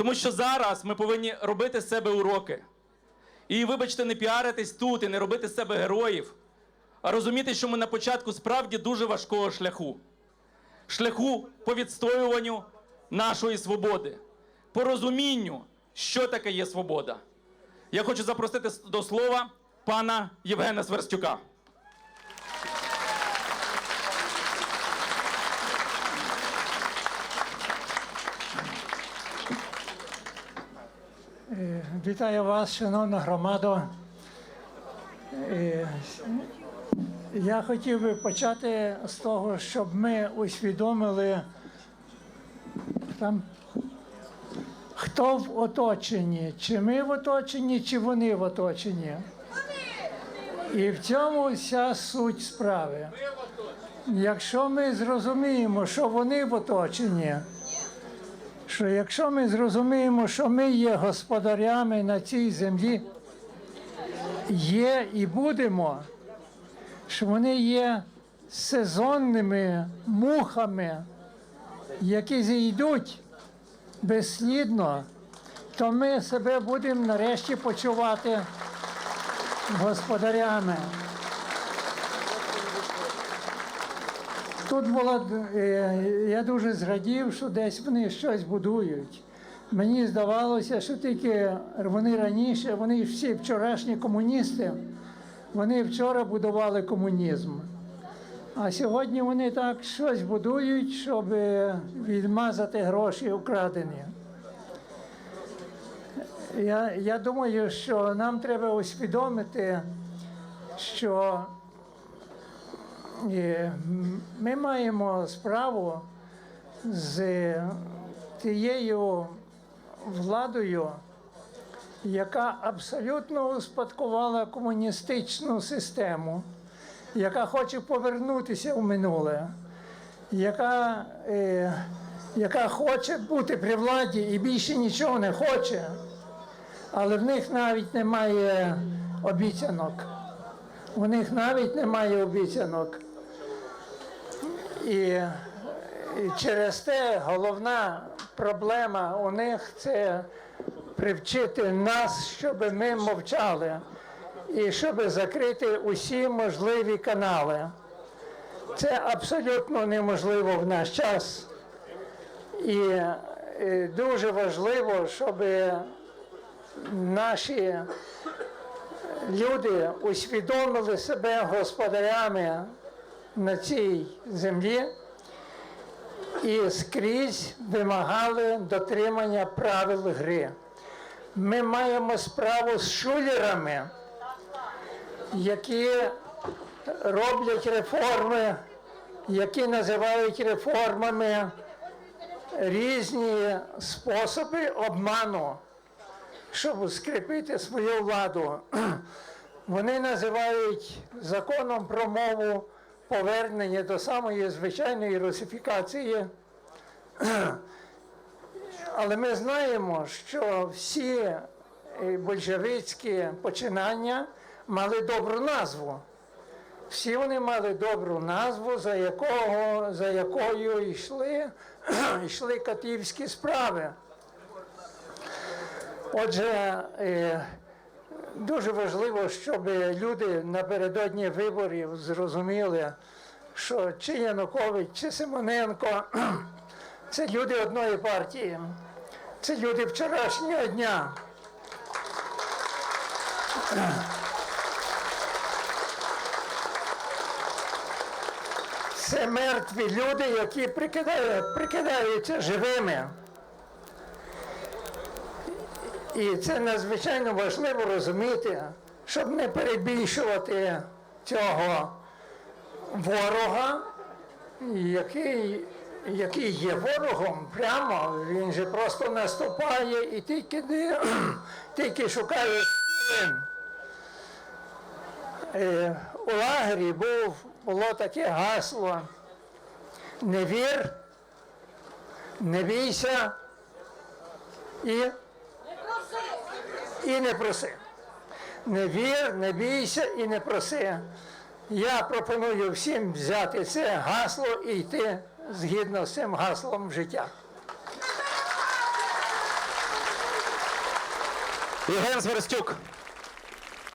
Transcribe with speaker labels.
Speaker 1: Тому що зараз ми повинні робити з себе уроки. І, вибачте, не піаритись тут і не робити з себе героїв, а розуміти, що ми на початку справді дуже важкого шляху. Шляху по відстоюванню нашої свободи, по розумінню, що таке є свобода. Я хочу запросити до слова пана Євгена Сверстюка.
Speaker 2: Вітаю вас, шановна громада. Е, Я хотів би почати з того, щоб ми усвідомили там, хто в оточенні, чи ми в оточенні, чи вони в оточенні. І в цьому вся суть справи. Якщо ми зрозуміємо, що вони в оточенні, що якщо ми зрозуміємо, що ми є господарями на цій землі, є і будемо, що вони є сезонними мухами, які зійдуть безслідно, то ми себе будемо нарешті почувати господарями. Тут було, е, я дуже зрадів, що десь вони щось будують. Мені здавалося, що тільки вони раніше, вони всі вчорашні комуністи, вони вчора будували комунізм. А сьогодні вони так щось будують, щоб е, відмазати гроші украдені. Я, я думаю, що нам треба усвідомити, що Ми маємо справу з тією владою, яка абсолютно успадкувала комуністичну систему, яка хоче повернутися в минуле, яка, е, яка хоче бути при владі і більше нічого не хоче, але в них навіть немає обіцянок. У них навіть немає обіцянок. І, і через те головна проблема у них це привчити нас, щоб ми мовчали, і щоб закрити усі можливі канали. Це абсолютно неможливо в наш час. І, дуже важливо, щоб наші люди усвідомили себе господарями на цій землі і скрізь вимагали дотримання правил гри. Ми маємо справу з шулерами, які роблять реформи, які називають реформами різні способи обману щоб скріпити свою владу. Вони називають законом про мову повернення до самої звичайної русифікації. Але ми знаємо, що всі е, большевицькі починання мали добру назву. Всі вони мали добру назву, за, якого, за якою йшли, йшли катівські справи. Отже, е, дуже важливо, щоб люди напередодні виборів зрозуміли, що чи Янукович, чи Симоненко це люди одної партії, це люди вчорашнього дня. Це мертві люди, які прикидаються живими. І це надзвичайно важливо розуміти, щоб не перебільшувати цього ворога, який, який є ворогом прямо, він же просто наступає і тільки, тільки шукає. Е, У лагері був, було таке гасло не вір, не бійся і і не проси. Не вір, не бійся і не проси. Я пропоную всім взяти це гасло і йти згідно з цим гаслом в життя.
Speaker 1: Євген Сверстюк.